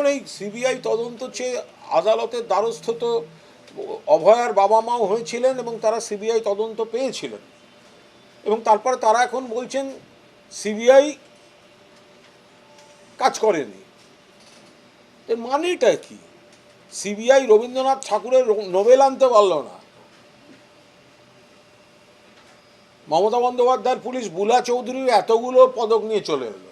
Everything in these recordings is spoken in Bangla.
দেখুন, এই সিবিআই তদন্ত চেয়ে আদালতের দ্বারস্থ তো অভয়ার বাবা মাও হয়েছিলেন এবং তারা সিবিআই তদন্ত পেয়েছিলেন। এবং তারপর তারা এখন বলছেন, সিবিআই কাজ করেনি। এর মানেটা কি? সিবিআই রবীন্দ্রনাথ ঠাকুরের নোবেল আনতে পারল না। মমতা বন্দ্যোপাধ্যায়ের পুলিশ, বুলা চৌধুরীর এতগুলো পদক নিয়ে চলে এলো।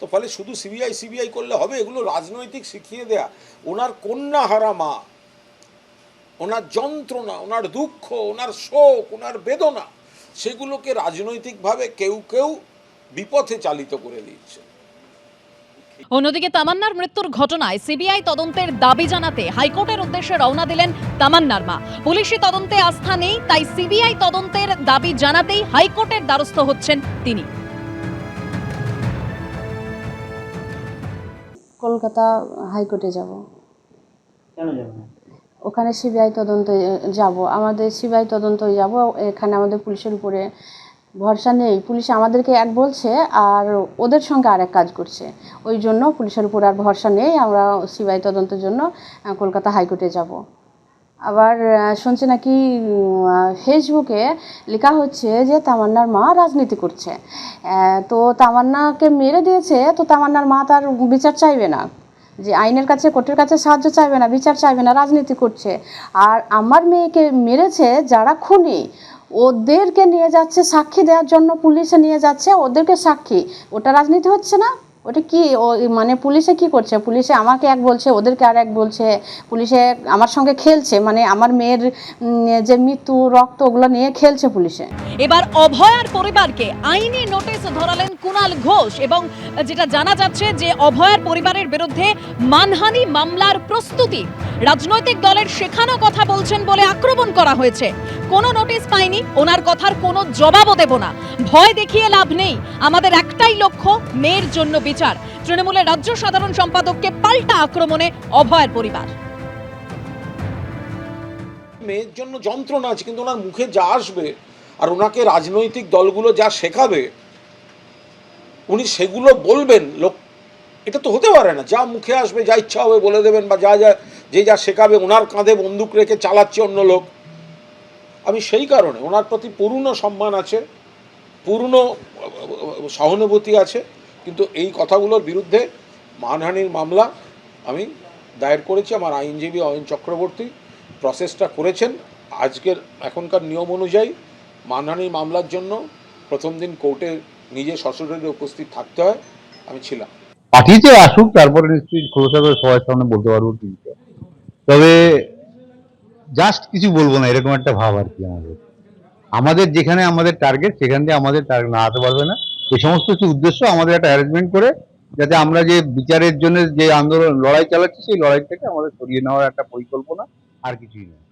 তো ফলে শুধু সিবিআই সিবিআই করলে হবে? এগুলো রাজনৈতিক শিখিয়ে দেয়া। ওনার কন্যা হারা মা, ওনার যন্ত্রণা, ওনার দুঃখ, ওনার শোক, ওনার বেদনা, সেগুলোকে রাজনৈতিকভাবে কেউ কেউ বিপথে চালিত করে দিচ্ছে। অন্যদিকে তামান্নার মৃত্যুর ঘটনায় সিবিআই তদন্তের দাবি জানাতে হাইকোর্টের উদ্দেশ্যে রওনা দিলেন তামান্নার মা। পুলিশি তদন্তে আস্থা নেই, তাই সিবিআই তদন্তের দাবি জানাতেই হাইকোর্টের দ্বারস্থ হচ্ছেন তিনি। কলকাতা হাইকোর্টে যাব। কেন যাবেন ওখানে সিবিআই তদন্তে যাব। আমাদের সিবিআই তদন্ত যাব। এখানে আমাদের পুলিশের উপরে ভরসা নেই। পুলিশ আমাদেরকে এক বলছে আর ওদের সঙ্গে আর এক কাজ করছে। ওই জন্য পুলিশের উপর আর ভরসা নেই। আমরা সিবিআই তদন্তের জন্য কলকাতা হাইকোর্টে যাব। আবার শুনছি নাকি ফেসবুকে লেখা হচ্ছে যে তামান্নার মা রাজনীতি করছে। তো তামান্নাকে মেরে দিয়েছে, তো তামান্নার মা তার বিচার চাইবে না। যে আইনের কাছে, কোর্টের কাছে সাহায্য চাইবে না, বিচার চাইবে না, রাজনীতি করছে। আর আমার মেয়েকে মেরেছে যারা খুনি, ওদেরকে নিয়ে যাচ্ছে, সাক্ষী দেওয়ার জন্য পুলিশে নিয়ে যাচ্ছে, ওদেরকে সাক্ষী। ওটা রাজনীতি হচ্ছে না? ওটা কি? ও মানে পুলিশে কি করছে? পুলিশে আমাকে এক বলছে, ওদেরকে আর এক বলছে, পুলিশে আমার সঙ্গে খেলছে মানে আমার মেয়ের যে মৃত্যু, রক্ত ওগুলো নিয়ে খেলছে পুলিশে। এবার অভয়ার পরিবারকে আইনি নোটিশ ধরালেন কুণাল ঘোষ এবং যেটা জানা যাচ্ছে যে অভয়ার পরিবারের বিরুদ্ধে মানহানি মামলার প্রস্তুতি। রাজনৈতিক দলের শেখানো কথা বলছেন বলে আক্রমণ করা হয়েছে। কোনো নোটিশ পাইনি, ওনার কথার কোনো জবাবও দেব না। ভয় দেখিয়ে লাভ নেই। আমাদের একটাই লক্ষ্য, মেয়ের জন্য বিচার। তৃণমূলের রাজ্য সাধারণ সম্পাদককে পাল্টা আক্রমণে অভয়ের পরিবার। মেয়ের জন্য যন্ত্রণা আছে, কিন্তু ওনার মুখে যা আসবে আর ওনাকে রাজনৈতিক দলগুলো যা শেখাবে, উনি সেগুলো বলবেন। লোক, এটা তো হতে পারে না। যা মুখে আসবে, যা ইচ্ছা হবে বলে দেবেন বা যা যা যে যা শেখাবে, ওনার কাঁধে বন্দুক রেখে চালাচ্ছে অন্য লোক। আমি সেই কারণে, ওনার প্রতি পূর্ণ সম্মান আছে পূর্ণ সহানুভূতি আছে, কিন্তু এই কথাগুলোর বিরুদ্ধে মানহানির মামলা আমি দায়ের করেছি। আমার আইনজীবী অয়ন চক্রবর্তী প্রসেসটা করেছেন। আজকের এখনকার নিয়ম অনুযায়ী মানহানির মামলার জন্য প্রথম দিন কোর্টে নিজে সশরীরে উপস্থিত থাকতে হয়। আমি ছিলাম। পাঠিয়েছে, আসুক, তারপরে নিশ্চয়ই খোলসা করে সামনে বলতে পারব। কিন্তু তবে জাস্ট কিছু বলব না, এরকম একটা ভাব আর কি আমাদের। আমাদের যেখানে আমাদের টার্গেট সেখান দিয়ে আমাদের টার্গেট না হতে পারবে না। এই সমস্ত কিছু উদ্দেশ্য আমাদের একটা অ্যারেঞ্জমেন্ট করে, যাতে আমরা যে বিচারের জন্য যে আন্দোলন, লড়াই চালাচ্ছি, সেই লড়াই থেকে আমাদের সরিয়ে নেওয়ার একটা পরিকল্পনা আর কিছুই নয়